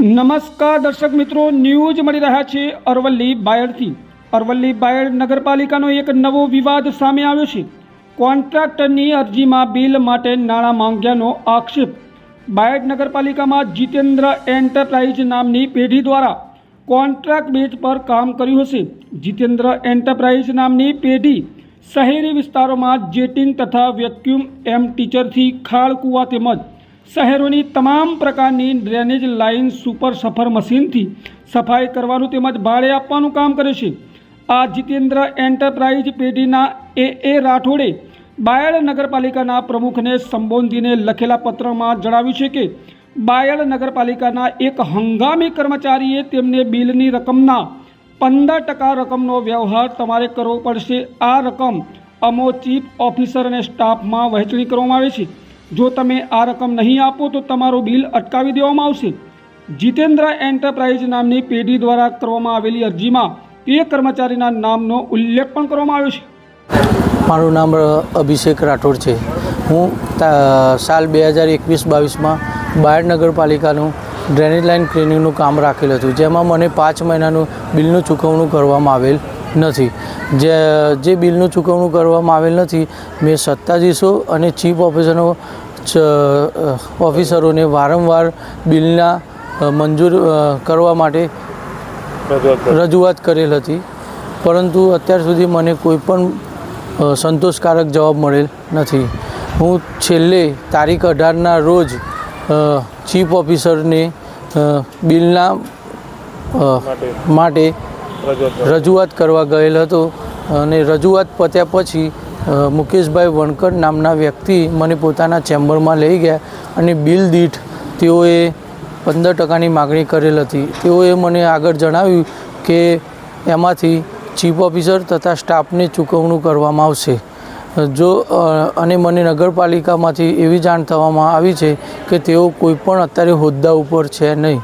નમસ્કાર દર્શક મિત્રો, ન્યૂઝ મળી રહ્યા છે અરવલ્લી બાયડથી. અરવલ્લી બાયડ નગરપાલિકાનો એક નવો વિવાદ સામે આવ્યો છે. કોન્ટ્રાક્ટરની અરજીમાં બિલ માટે નાણાં માંગ્યાનો આક્ષેપ. બાયડ નગરપાલિકામાં જીતેન્દ્ર એન્ટરપ્રાઇઝ નામની પેઢી દ્વારા કોન્ટ્રાક્ટ બેઝ પર કામ કર્યું હશે. જીતેન્દ્ર એન્ટરપ્રાઇઝ નામની પેઢી શહેરી વિસ્તારોમાં જેટિંગ તથા વેક્યુમ એમ ટીચરથી ખાળ તેમજ શહેરોની તમામ પ્રકારની ડ્રેનેજ લાઇન સુપર સફર મશીનથી સફાઈ કરવાનું તેમજ ભાડે આપવાનું કામ કરે છે. આ જીતેન્દ્ર એન્ટરપ્રાઇઝ પેઢીના એ. એ. રાઠોડે બાયડ નગરપાલિકાના પ્રમુખને સંબોધીને લખેલા પત્રમાં જણાવ્યું છે કે, બાયડ નગરપાલિકાના એક હંગામી કર્મચારીએ તેમને બિલની રકમના પંદર ટકા રકમનો વ્યવહાર તમારે કરવો પડશે. આ રકમ અમો ચીફ ઓફિસર અને સ્ટાફમાં વહેંચણી કરવામાં આવે છે. જો તમે આ રકમ નહીં આપો તો તમારું બિલ અટકાવી દેવામાં આવશે. જીતેન્દ્ર એન્ટરપ્રાઇઝ નામની પેઢી દ્વારા કરવામાં આવેલી અરજીમાં તે કર્મચારીના નામનો ઉલ્લેખ પણ કરવામાં આવ્યો છે. મારું નામ અભિષેક રાઠોડ છે. હું સાલ બે હજાર એકવીસ બાવીસમાં બાયડ નગરપાલિકાનું ડ્રેનેજ લાઇન ક્લિનિંગનું કામ રાખેલું હતું, જેમાં મને પાંચ મહિનાનું બિલનું ચૂકવણું કરવામાં આવેલ નથી. જે જે બિલનું ચૂકવણું કરવામાં આવેલ નથી મેં સત્તાધીશો અને ચીફ ઓફિસરો ઓફિસરોને વારંવાર બિલના મંજૂર કરવા માટે રજૂઆત કરેલ હતી. પરંતુ અત્યાર સુધી મને કોઈ પણ સંતોષકારક જવાબ મળેલ નથી. હું છેલ્લે તારીખ અઢારના રોજ ચીફ ઓફિસરને બિલના માટે રજૂઆત કરવા ગયેલ હતો. અને રજૂઆત પત્યા પછી મુકેશભાઈ વણકર નામના વ્યક્તિ મને પોતાના ચેમ્બરમાં લઈ ગયા અને બિલ દીઠ તેઓએ પંદર ટકાની માગણી કરેલ હતી. તેઓએ મને આગળ જણાવ્યું કે એમાંથી ચીફ ઓફિસર તથા સ્ટાફને ચૂકવણું કરવામાં આવશે. જો અને મને નગરપાલિકામાંથી એવી જાણ થવામાં આવી છે કે તેઓ કોઈ પણ અત્યારે હોદ્દા ઉપર છે નહીં.